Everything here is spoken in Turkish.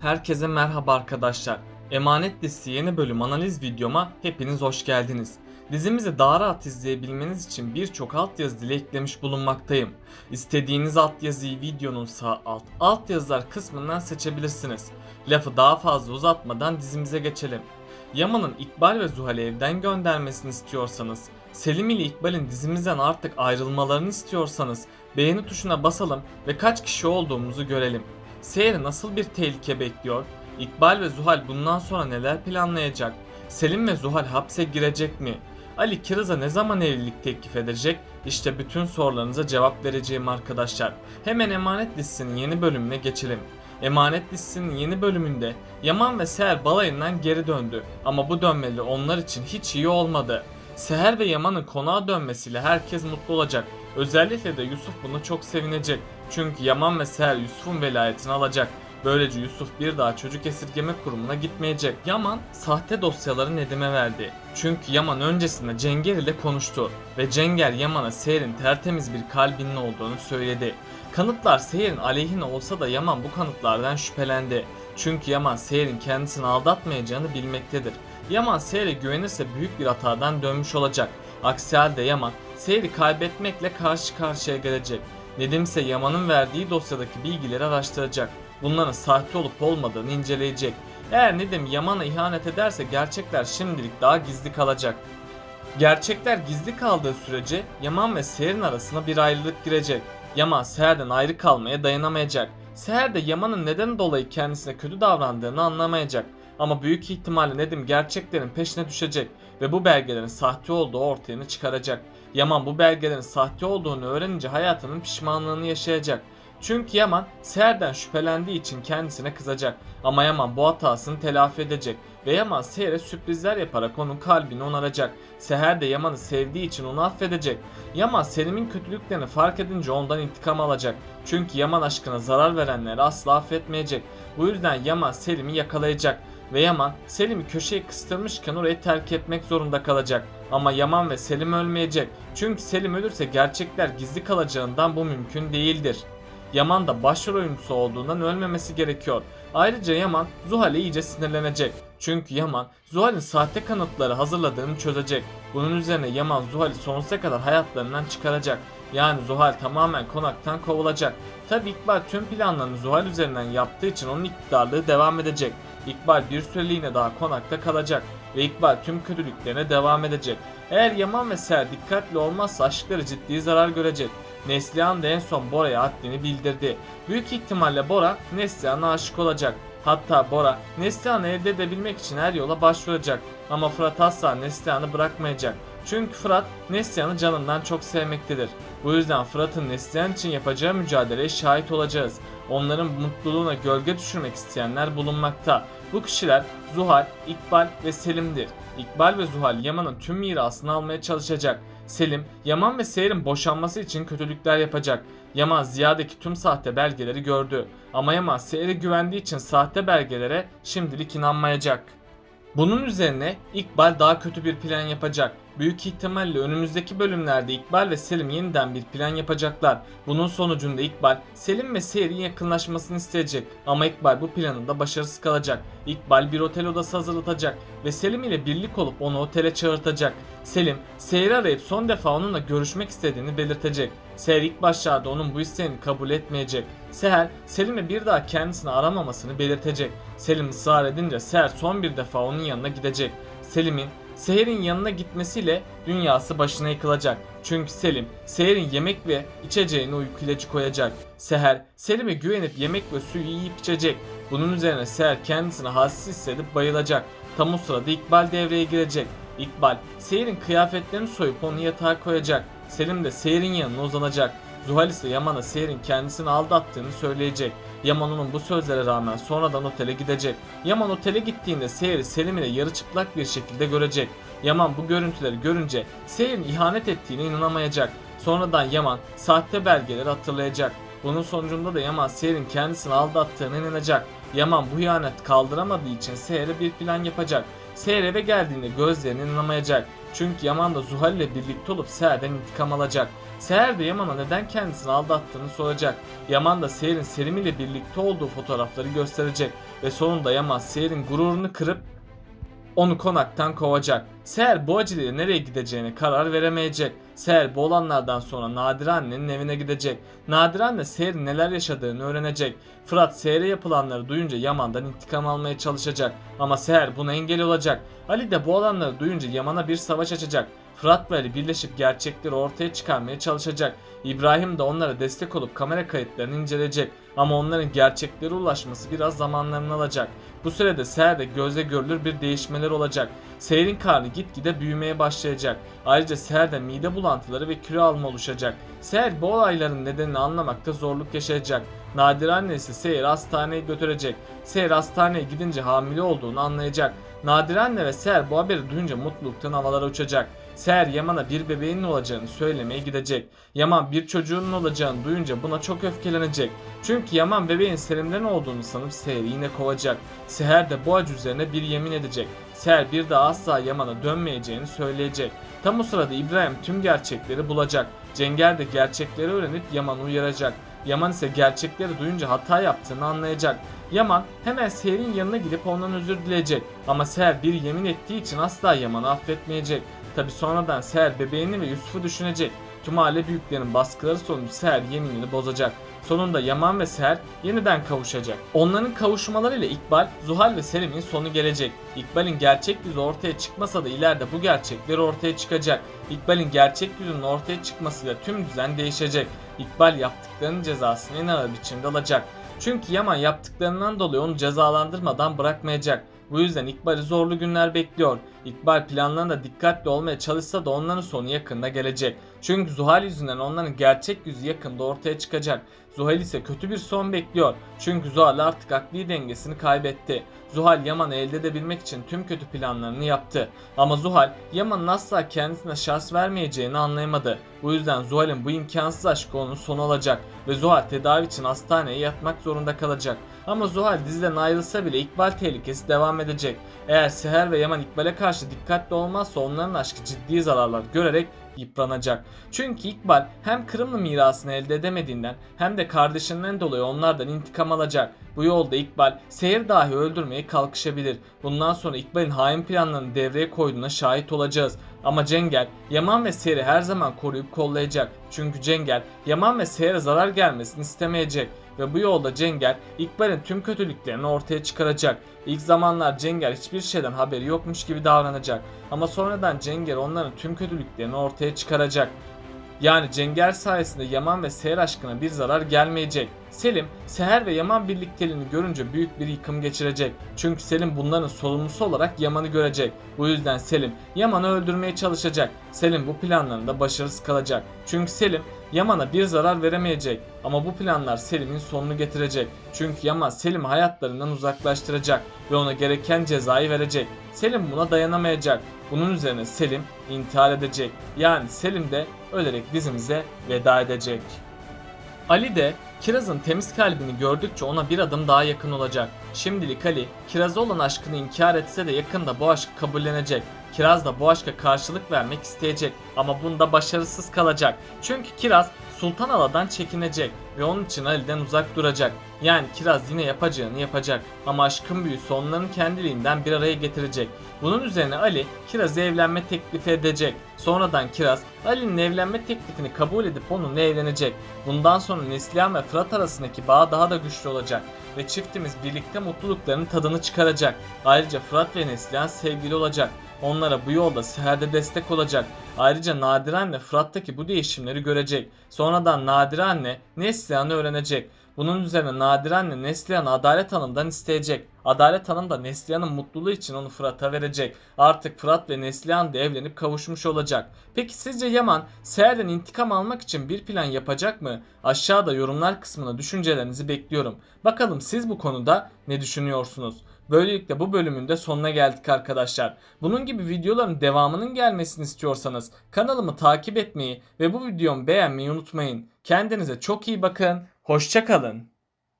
Herkese merhaba arkadaşlar. Emanet dizisi yeni bölüm analiz videoma hepiniz hoş geldiniz. Dizimizi daha rahat izleyebilmeniz için birçok altyazı dili eklemiş bulunmaktayım. İstediğiniz altyazıyı videonun sağ alt altyazılar kısmından seçebilirsiniz. Lafı daha fazla uzatmadan dizimize geçelim. Yaman'ın İkbal ve Zuhal'i evden göndermesini istiyorsanız, Selim ile İkbal'in dizimizden artık ayrılmalarını istiyorsanız beğeni tuşuna basalım ve kaç kişi olduğumuzu görelim. Seyir'i nasıl bir tehlike bekliyor? İkbal ve Zuhal bundan sonra neler planlayacak? Selim ve Zuhal hapse girecek mi? Ali Kiraz'a ne zaman evlilik teklif edecek? İşte bütün sorularınıza cevap vereceğim arkadaşlar. Hemen Emanet dizisinin yeni bölümüne geçelim. Emanet dizisinin yeni bölümünde Yaman ve Seher balayından geri döndü. Ama bu dönmeli onlar için hiç iyi olmadı. Seher ve Yaman'ın konağa dönmesiyle herkes mutlu olacak. Özellikle de Yusuf buna çok sevinecek. Çünkü Yaman ve Seher Yusuf'un velayetini alacak. Böylece Yusuf bir daha çocuk esirgeme kurumuna gitmeyecek. Yaman sahte dosyaları Nedim'e verdi. Çünkü Yaman öncesinde Cenger ile konuştu ve Cenger Yaman'a Seher'in tertemiz bir kalbinin olduğunu söyledi. Kanıtlar Seher'in aleyhine olsa da Yaman bu kanıtlardan şüphelendi. Çünkü Yaman Seher'in kendisini aldatmayacağını bilmektedir. Yaman Seher'e güvenirse büyük bir hatadan dönmüş olacak. Aksi halde Yaman Seher'i kaybetmekle karşı karşıya gelecek. Nedim ise Yaman'ın verdiği dosyadaki bilgileri araştıracak. Bunların sahte olup olmadığını inceleyecek. Eğer Nedim Yaman'a ihanet ederse gerçekler şimdilik daha gizli kalacak. Gerçekler gizli kaldığı sürece Yaman ve Seher'in arasına bir ayrılık girecek. Yaman Seher'den ayrı kalmaya dayanamayacak. Seher de Yaman'ın neden dolayı kendisine kötü davrandığını anlamayacak. Ama büyük ihtimalle Nedim gerçeklerin peşine düşecek ve bu belgelerin sahte olduğu ortaya çıkaracak. Yaman bu belgelerin sahte olduğunu öğrenince hayatının pişmanlığını yaşayacak. Çünkü Yaman Seher'den şüphelendiği için kendisine kızacak. Ama Yaman bu hatasını telafi edecek ve Yaman Seher'e sürprizler yaparak onun kalbini onaracak. Seher de Yaman'ı sevdiği için onu affedecek. Yaman Selim'in kötülüklerini fark edince ondan intikam alacak. Çünkü Yaman aşkına zarar verenleri asla affetmeyecek. Bu yüzden Yaman Selim'i yakalayacak ve Yaman Selim'i köşeye kıstırmışken orayı terk etmek zorunda kalacak. Ama Yaman ve Selim ölmeyecek. Çünkü Selim ölürse gerçekler gizli kalacağından bu mümkün değildir. Yaman da başrol oyuncusu olduğundan ölmemesi gerekiyor. Ayrıca Yaman Zuhal'e iyice sinirlenecek. Çünkü Yaman Zuhal'in sahte kanıtları hazırladığını çözecek. Bunun üzerine Yaman Zuhal'i sonsuza kadar hayatlarından çıkaracak. Yani Zuhal tamamen konaktan kovulacak. Tabi İkbal tüm planlarını Zuhal üzerinden yaptığı için onun iktidarlığı devam edecek. İkbal bir süreliğine daha konakta kalacak ve İkbal tüm kötülüklerine devam edecek. Eğer Yaman ve Ser dikkatli olmazsa aşkları ciddi zarar görecek. Neslihan da en son Bora'ya haddini bildirdi. Büyük ihtimalle Bora Neslihan'a aşık olacak. Hatta Bora Neslihan'ı elde edebilmek için her yola başvuracak. Ama Fırat asla Neslihan'ı bırakmayacak. Çünkü Fırat Neslihan'ı canından çok sevmektedir. Bu yüzden Fırat'ın Neslihan için yapacağı mücadeleye şahit olacağız. Onların mutluluğuna gölge düşürmek isteyenler bulunmakta. Bu kişiler Zuhal, İkbal ve Selim'dir. İkbal ve Zuhal Yaman'ın tüm mirasını almaya çalışacak. Selim, Yaman ve Seher'in boşanması için kötülükler yapacak. Yaman Ziya'daki tüm sahte belgeleri gördü. Ama Yaman Seher'e güvendiği için sahte belgelere şimdilik inanmayacak. Bunun üzerine İkbal daha kötü bir plan yapacak. Büyük ihtimalle önümüzdeki bölümlerde İkbal ve Selim yeniden bir plan yapacaklar. Bunun sonucunda İkbal, Selim ve Seher'in yakınlaşmasını isteyecek. Ama İkbal bu planında başarısız kalacak. İkbal bir otel odası hazırlatacak ve Selim ile birlik olup onu otele çağırtacak. Selim, Seher'i arayıp son defa onunla görüşmek istediğini belirtecek. Seher ilk başlarda onun bu isteğini kabul etmeyecek. Seher, Selim'e bir daha kendisini aramamasını belirtecek. Selim ısrar edince Seher son bir defa onun yanına gidecek. Selim'in Seher'in yanına gitmesiyle dünyası başına yıkılacak. Çünkü Selim, Seher'in yemek ve içeceğine uyku ilacı koyacak. Seher, Selim'e güvenip yemek ve suyu yiyip içecek. Bunun üzerine Seher kendisini halsiz hissedip bayılacak. Tam o sırada İkbal devreye girecek. İkbal, Seher'in kıyafetlerini soyup onu yatağa koyacak. Selim de Seher'in yanına uzanacak. Zuhal ise Yaman'a Seher'in kendisini aldattığını söyleyecek. Yaman onun bu sözlere rağmen sonradan otele gidecek. Yaman otele gittiğinde Seher'i Selim ile yarı çıplak bir şekilde görecek. Yaman bu görüntüleri görünce Seher'in ihanet ettiğine inanamayacak. Sonradan Yaman sahte belgeleri hatırlayacak. Bunun sonucunda da Yaman Seher'in kendisini aldattığına inanacak. Yaman bu ihanet kaldıramadığı için Seher'e bir plan yapacak. Seher eve geldiğinde gözlerine inanamayacak. Çünkü Yaman da Zuhal ile birlikte olup Seher'den intikam alacak. Seher de Yaman'a neden kendisini aldattığını soracak. Yaman da Seher'in Selim ile birlikte olduğu fotoğrafları gösterecek ve sonunda Yaman Seher'in gururunu kırıp onu konaktan kovacak. Seher bu aceleyle nereye gideceğine karar veremeyecek. Seher bu olanlardan sonra Nadire annenin evine gidecek. Nadire anne Seher'in neler yaşadığını öğrenecek. Fırat Seher'e yapılanları duyunca Yaman'dan intikam almaya çalışacak. Ama Seher buna engel olacak. Ali de bu olanları duyunca Yaman'a bir savaş açacak. Fırat ve birleşip gerçekleri ortaya çıkarmaya çalışacak. İbrahim de onlara destek olup kamera kayıtlarını inceleyecek. Ama onların gerçeklere ulaşması biraz zamanlarını alacak. Bu sürede Seher'de gözle görülür bir değişmeler olacak. Seher'in karnı gitgide büyümeye başlayacak. Ayrıca Seher'de mide bulantıları ve kilo alma oluşacak. Seher bu olayların nedenini anlamakta zorluk yaşayacak. Nadir annesi Seher hastaneye götürecek. Seher hastaneye gidince hamile olduğunu anlayacak. Nadir anne ve Seher bu haberi duyunca mutluluktan havalara uçacak. Seher Yaman'a bir bebeğinin olacağını söylemeye gidecek. Yaman bir çocuğunun olacağını duyunca buna çok öfkelenecek. Çünkü Yaman bebeğin Selim'den olduğunu sanıp Seher'i yine kovacak. Seher de bu acı üzerine bir yemin edecek. Seher bir daha asla Yaman'a dönmeyeceğini söyleyecek. Tam o sırada İbrahim tüm gerçekleri bulacak. Cenger de gerçekleri öğrenip Yaman'ı uyaracak. Yaman ise gerçekleri duyunca hata yaptığını anlayacak. Yaman hemen Seher'in yanına gidip ondan özür dileyecek. Ama Seher bir yemin ettiği için asla Yaman'ı affetmeyecek. Tabi sonradan Seher bebeğini ve Yusuf'u düşünecek. Tüm aile büyüklerinin baskıları sonucu Seher yeminini bozacak. Sonunda Yaman ve Seher yeniden kavuşacak. Onların kavuşmalarıyla İkbal, Zuhal ve Selim'in sonu gelecek. İkbal'in gerçek yüzü ortaya çıkmasa da ileride bu gerçekler ortaya çıkacak. İkbal'in gerçek yüzünün ortaya çıkmasıyla tüm düzen değişecek. İkbal yaptıklarının cezasını en ağır biçimde alacak. Çünkü Yaman yaptıklarından dolayı onu cezalandırmadan bırakmayacak. Bu yüzden İkbal'i zorlu günler bekliyor. İkbal planlarında dikkatli olmaya çalışsa da onların sonu yakında gelecek. Çünkü Zuhal yüzünden onların gerçek yüzü yakında ortaya çıkacak. Zuhal ise kötü bir son bekliyor. Çünkü Zuhal artık akli dengesini kaybetti. Zuhal Yaman'ı elde edebilmek için tüm kötü planlarını yaptı. Ama Zuhal Yaman'ın asla kendisine şans vermeyeceğini anlayamadı. Bu yüzden Zuhal'in bu imkansız aşkı onun sonu olacak ve Zuhal tedavi için hastaneye yatmak zorunda kalacak. Ama Zuhal diziden ayrılsa bile İkbal tehlikesi devam edecek. Eğer Seher ve Yaman İkbal'e karşı dikkatli olmazsa onların aşkı ciddi zararlar görerek yıpranacak. Çünkü İkbal hem Kırımlı mirasını elde edemediğinden hem de kardeşinden dolayı onlardan intikam alacak. Bu yolda İkbal Seher dahi öldürmeye kalkışabilir. Bundan sonra İkbal'in hain planlarını devreye koyduğuna şahit olacağız. Ama Cengel, Yaman ve Seher'i her zaman koruyup kollayacak. Çünkü Cengel, Yaman ve Seher'e zarar gelmesini istemeyecek. Ve bu yolda Cengel, İkbal'in tüm kötülüklerini ortaya çıkaracak. İlk zamanlar Cengel hiçbir şeyden haberi yokmuş gibi davranacak. Ama sonradan Cengel onların tüm kötülüklerini ortaya çıkaracak. Yani Cenger sayesinde Yaman ve Seher aşkına bir zarar gelmeyecek. Selim, Seher ve Yaman birlikteliğini görünce büyük bir yıkım geçirecek. Çünkü Selim bunların sorumlusu olarak Yaman'ı görecek. Bu yüzden Selim Yaman'ı öldürmeye çalışacak. Selim bu planlarında başarısız kalacak. Çünkü Selim Yaman'a bir zarar veremeyecek. Ama bu planlar Selim'in sonunu getirecek. Çünkü Yaman Selim'i hayatlarından uzaklaştıracak ve ona gereken cezayı verecek. Selim buna dayanamayacak. Bunun üzerine Selim intihar edecek. Yani Selim de ölerek dizimize veda edecek. Ali de Kiraz'ın temiz kalbini gördükçe ona bir adım daha yakın olacak. Şimdilik Ali, Kiraz'a olan aşkını inkar etse de yakında bu aşkı kabullenecek. Kiraz da bu aşka karşılık vermek isteyecek ama bunda başarısız kalacak. Çünkü Kiraz Sultan Ala'dan çekinecek ve onun için Ali'den uzak duracak. Yani Kiraz yine yapacağını yapacak ama aşkın büyüsü onların kendiliğinden bir araya getirecek. Bunun üzerine Ali Kiraz'a evlenme teklifi edecek. Sonradan Kiraz Ali'nin evlenme teklifini kabul edip onunla evlenecek. Bundan sonra Neslihan ve Fırat arasındaki bağ daha da güçlü olacak ve çiftimiz birlikte mutlulukların tadını çıkaracak. Ayrıca Fırat ve Neslihan sevgili olacak. Onlara bu yolda Seher'de destek olacak. Ayrıca Nadire anne Fırat'taki bu değişimleri görecek. Sonradan Nadire anne Neslihan'ı öğrenecek. Bunun üzerine Nadire anne Neslihan'ı Adalet Hanım'dan isteyecek. Adalet Hanım da Neslihan'ın mutluluğu için onu Fırat'a verecek. Artık Fırat ve Neslihan da evlenip kavuşmuş olacak. Peki sizce Yaman Seher'den intikam almak için bir plan yapacak mı? Aşağıda yorumlar kısmına düşüncelerinizi bekliyorum. Bakalım siz bu konuda ne düşünüyorsunuz? Böylelikle bu bölümün de sonuna geldik arkadaşlar. Bunun gibi videoların devamının gelmesini istiyorsanız kanalımı takip etmeyi ve bu videomu beğenmeyi unutmayın. Kendinize çok iyi bakın. Hoşçakalın.